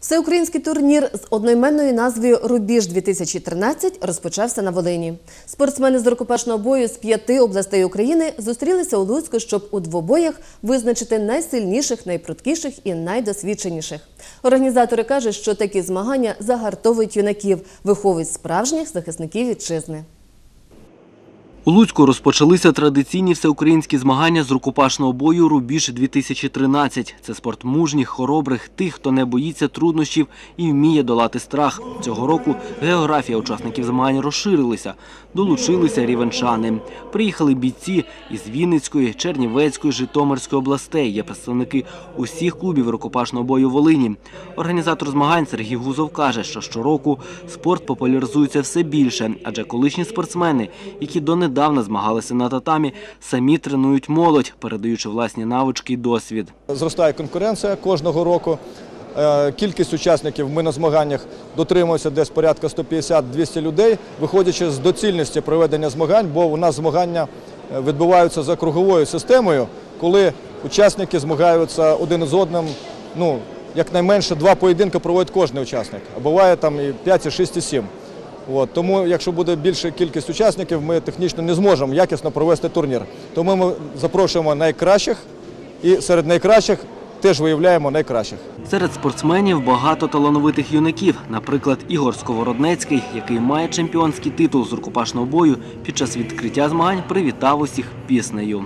Всеукраїнський турнір з одноіменною назвою Рубіж 2013 розпочався на Волині. Спортсмени з рукопашного бою з п'яти областей України зустрілися у Луцьку, щоб у двобоях визначити найсильніших, найпруткіших і найдосвідченіших. Організатори кажуть, що такі змагання загартовують юнаків, виховують справжніх захисників вітчизни. У Луцьку розпочалися традиційні всеукраїнські змагання з рукопашного бою Рубіж 2013 Це спорт мужніх, хоробрих, тих, хто не боїться труднощів і вміє долати страх. Цього року географія учасників змагань розширилася. Долучилися рівенчани. Приїхали бійці із Вінницької, Чернівецької, Житомирської областей. Є представники усіх клубів рукопашного бою Волині. Організатор змагань Сергій Гузов каже, що щороку спорт популяризується все більше, адже колишні спортсмени, які донедавна змагалися на татамі, самі тренують молодь, передаючи власні навички і досвід. Зростає конкуренція кожного року. Е, Кількість учасників ми на змаганнях дотримуємося десь порядка 150-200 людей, виходячи з доцільності проведення змагань, бо у нас змагання е, відбуваються за круговою системою, коли учасники змагаються один з одним. Ну, якнайменше два поєдинки проводить кожен учасник, а буває там і 5, і 6, і 7. От, тому, якщо буде більша кількість учасників, ми технічно не зможемо якісно провести турнір. Тому ми запрошуємо найкращих і серед найкращих теж виявляємо найкращих. Серед спортсменів багато талановитих юнаків. Наприклад, Ігор Сковороднецький, який має чемпіонський титул з рукопашного бою, під час відкриття змагань привітав усіх піснею.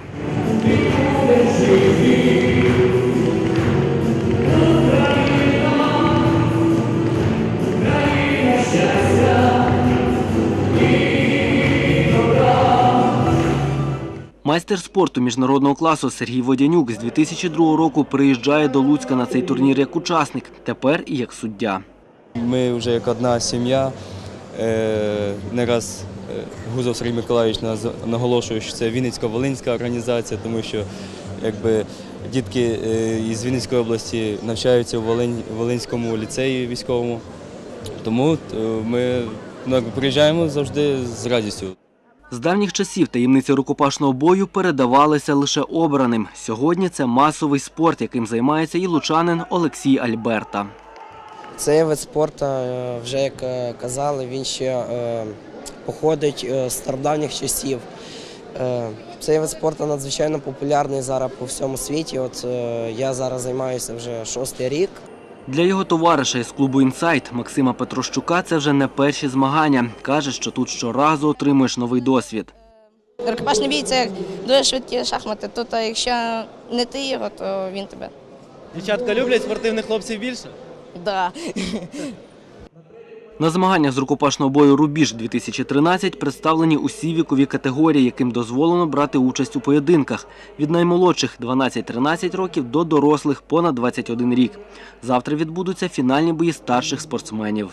Майстер спорту міжнародного класу Сергій Водянюк з 2002 року приїжджає до Луцька на цей турнір як учасник, тепер і як суддя. Ми вже як одна сім'я. Е, Не раз е, Гузов Сергій Миколаївич наголошує, що це Вінницько-Волинська організація, тому що дітки е, із Вінницької області навчаються у Волинському ліцеї військовому. Тому ми ну, приїжджаємо завжди з радістю. З давніх часів таємниця рукопашного бою передавалася лише обраним. Сьогодні це масовий спорт, яким займається і лучанин Олексій Альберта. Цей вид спорту, е, вже як е, казали, він ще е, походить з стародавніх часів. Цей вид спорту надзвичайно популярний зараз по всьому світі. От я зараз займаюся вже шостий рік. Для його товариша із клубу «Інсайт» Максима Петрощука це вже не перші змагання. Каже, що тут щоразу отримуєш новий досвід. Рукопашний бій це як дуже швидкі шахмати. Тут, якщо не ти його, то він тебе. Дівчатка люблять спортивних хлопців більше? Да. На змаганнях з рукопашного бою «Рубіж» 2013 представлені усі вікові категорії, яким дозволено брати участь у поєдинках. Від наймолодших 12-13 років до дорослих понад 21 рік. Завтра відбудуться фінальні бої старших спортсменів.